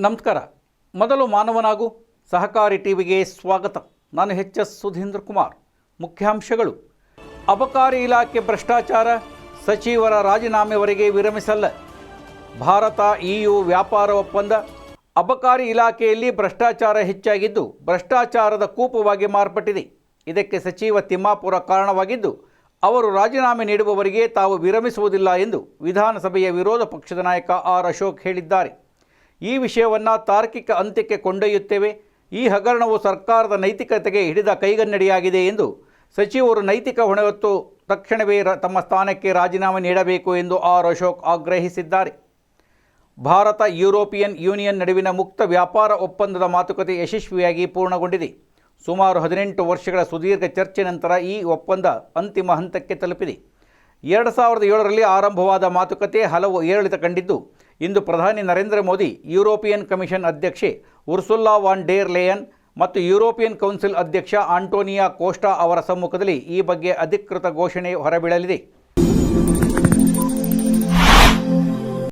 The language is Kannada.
ನಮಸ್ಕಾರ. ಮೊದಲು ಮಾನವನಾಗು. ಸಹಕಾರಿ ಟಿವಿಗೆ ಸ್ವಾಗತ. ನಾನು ಎಚ್ ಎಸ್ ಸುಧೀಂದ್ರ ಕುಮಾರ್. ಮುಖ್ಯಾಂಶಗಳು. ಅಬಕಾರಿ ಇಲಾಖೆ ಭ್ರಷ್ಟಾಚಾರ ಸಚಿವರ ರಾಜೀನಾಮೆವರೆಗೆ ವಿರಮಿಸಲ್ಲ. ಭಾರತ ಇಯು ವ್ಯಾಪಾರ ಒಪ್ಪಂದ. ಅಬಕಾರಿ ಇಲಾಖೆಯಲ್ಲಿ ಭ್ರಷ್ಟಾಚಾರ ಹೆಚ್ಚಾಗಿದ್ದು, ಭ್ರಷ್ಟಾಚಾರದ ಕೂಪವಾಗಿ ಮಾರ್ಪಟ್ಟಿದೆ. ಇದಕ್ಕೆ ಸಚಿವ ತಿಮ್ಮಾಪುರ ಕಾರಣವಾಗಿದ್ದು, ಅವರು ರಾಜೀನಾಮೆ ನೀಡುವವರಿಗೆ ತಾವು ವಿರಮಿಸುವುದಿಲ್ಲ ಎಂದು ವಿಧಾನಸಭೆಯ ವಿರೋಧ ಪಕ್ಷದ ನಾಯಕ ಆರ್ ಅಶೋಕ್ ಹೇಳಿದ್ದಾರೆ. ಈ ವಿಷಯವನ್ನು ತಾರ್ಕಿಕ ಅಂತ್ಯಕ್ಕೆ ಕೊಂಡೊಯ್ಯುತ್ತೇವೆ. ಈ ಹಗರಣವು ಸರ್ಕಾರದ ನೈತಿಕತೆಗೆ ಹಿಡಿದ ಕೈಗನ್ನಡಿಯಾಗಿದೆ ಎಂದು ಸಚಿವರು ನೈತಿಕ ಹೊಣೆ ಹೊತ್ತು ತಕ್ಷಣವೇ ರ- ತಮ್ಮ ಸ್ಥಾನಕ್ಕೆ ರಾಜೀನಾಮೆ ನೀಡಬೇಕು ಎಂದು ಆರ್ ಅಶೋಕ್ ಆಗ್ರಹಿಸಿದ್ದಾರೆ. ಭಾರತ ಯುರೋಪಿಯನ್ ಯೂನಿಯನ್ ನಡುವಿನ ಮುಕ್ತ ವ್ಯಾಪಾರ ಒಪ್ಪಂದದ ಮಾತುಕತೆ ಯಶಸ್ವಿಯಾಗಿ ಪೂರ್ಣಗೊಂಡಿದೆ. ಸುಮಾರು ಹದಿನೆಂಟು ವರ್ಷಗಳ ಸುದೀರ್ಘ ಚರ್ಚೆ ನಂತರ ಈ ಒಪ್ಪಂದ ಅಂತಿಮ ಹಂತಕ್ಕೆ ತಲುಪಿದೆ. ಎರಡು ಸಾವಿರದ ಏಳರಲ್ಲಿ ಆರಂಭವಾದ ಮಾತುಕತೆ ಹಲವು ಏರಿಳಿತ ಕಂಡಿದ್ದು ಇಂದು ಪ್ರಧಾನಿ ನರೇಂದ್ರ ಮೋದಿ, ಯುರೋಪಿಯನ್ ಕಮಿಷನ್ ಅಧ್ಯಕ್ಷೆ ಉರ್ಸುಲ್ಲಾ ವಾನ್ ಡೇರ್ ಲೇಯನ್ ಮತ್ತು ಯುರೋಪಿಯನ್ ಕೌನ್ಸಿಲ್ ಅಧ್ಯಕ್ಷ ಆಂಟೋನಿಯಾ ಕೋಸ್ಟಾ ಅವರ ಸಮ್ಮುಖದಲ್ಲಿ ಈ ಬಗ್ಗೆ ಅಧಿಕೃತ ಘೋಷಣೆ ಹೊರಬೀಳಲಿದೆ.